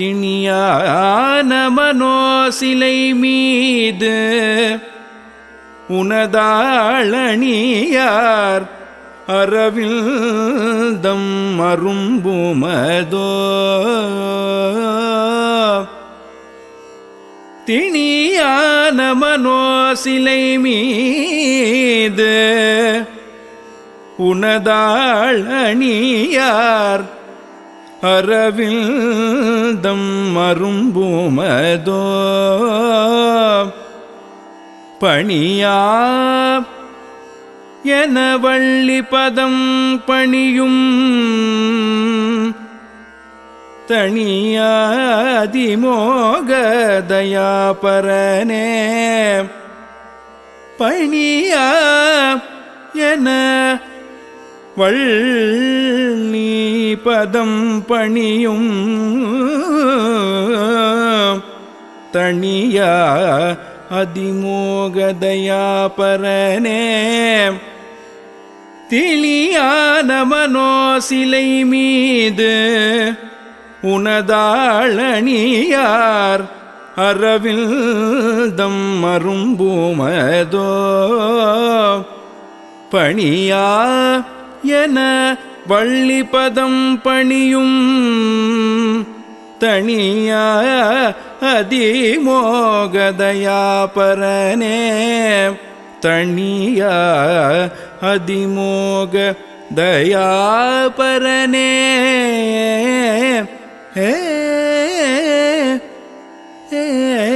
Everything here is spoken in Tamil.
திணியான மனோசிலை மீது உனதாளணியார் அரவில்தம் அரும்புமதோ. திணியான மனோசிலை மீது உனதாள் அணியார் அரவில்தம் அரும்புமதோ பணியா என வள்ளி பதம் பணியும் தனியாதிமோகதயாபரனே பணியா என வள்ளி பதம் பணியும் தனியா அதிமோகதயாபரனே திளியான மனோசிலை மீது உனதாளணியார் அரவில்தம் மரும்பூமதோ பணியா என வள்ளிபதம் பணியும் தனிய அதிமோகதயாபரனே. தனிய அதிமோக தயாபரனே ஏ ஏ